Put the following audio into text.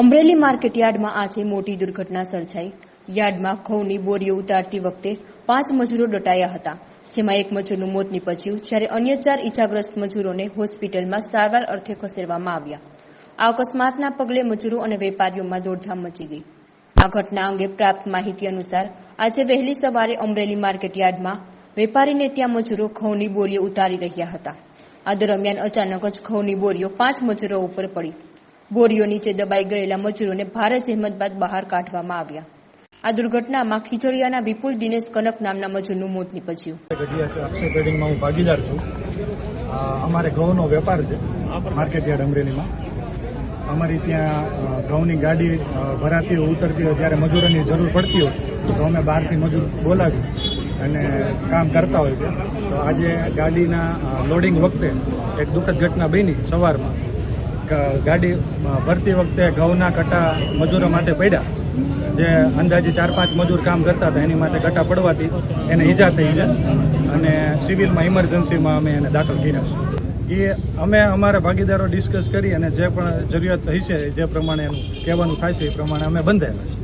Amreli market યાર્ડમાં આજે મોટી દુર્ઘટના સર્જાઈ. યાર્ડમાં ઘઉંની બોરીઓ ઉતારતી વખતે પાંચ મજૂરો દટાયા હતા, જેમાં એક મજૂરનું મોત નીપજ્યું, જ્યારે અન્ય ચાર ઇજાગ્રસ્ત મજૂરોને હોસ્પિટલમાં સારવાર અર્થે ખસેડવામાં આવ્યા. આ અકસ્માતના પગલે મજૂરો અને વેપારીઓમાં દોડધામ મચી ગઈ. આ ઘટના અંગે પ્રાપ્ત માહિતી અનુસાર, આજે વહેલી સવારે અમરેલી માર્કેટ યાર્ડમાં વેપારીને ત્યાં મજૂરો ઘઉંની બોરીઓ ઉતારી રહ્યા હતા. આ દરમિયાન અચાનક જ ઘઉંની બોરીઓ પાંચ મજૂરો ઉપર પડી. બોરીઓ નીચે દબાઈ ગયેલા મજૂરોને ભારે જહેમત બાદ બહાર કાઢવામાં આવ્યા. આ દુર્ઘટનામાં ખીજડીયાના વિપુલ દિનેશ કનક નામના મજૂરનું મોત નીપજ્યું. હું ભાગીદાર છું. અમારે ઘઉંનો વેપાર છે માર્કેટયાર્ડ અમરેલીમાં. અમારી ત્યાં ઘઉંની ગાડી ભરાતી હોય, ઉતરતી હોય ત્યારે મજૂરોની જરૂર પડતી હોય, તો અમે બહારથી મજૂર બોલાવી અને કામ કરતા હોય છે. તો આજે ગાડીના લોડિંગ વખતે એક દુઃખદ ઘટના બની સવારમાં. ગાડી ભરતી વખતે ઘઉંના કટા મજૂરો માટે પડ્યા. જે અંદાજે ચાર, પાંચ મજૂર કામ કરતા હતા, એની માટે કટા પડવાથી એને ઈજા થઈ છે અને સિવિલમાં ઇમરજન્સીમાં અમે એને દાખલ કર્યા એ અમે અમારા ભાગીદારો ડિસ્કસ કરી અને જે પણ જરૂરિયાત થઈ છે જે પ્રમાણે એનું કહેવાનું થાય છે, એ પ્રમાણે અમે બંધાયેલા છે.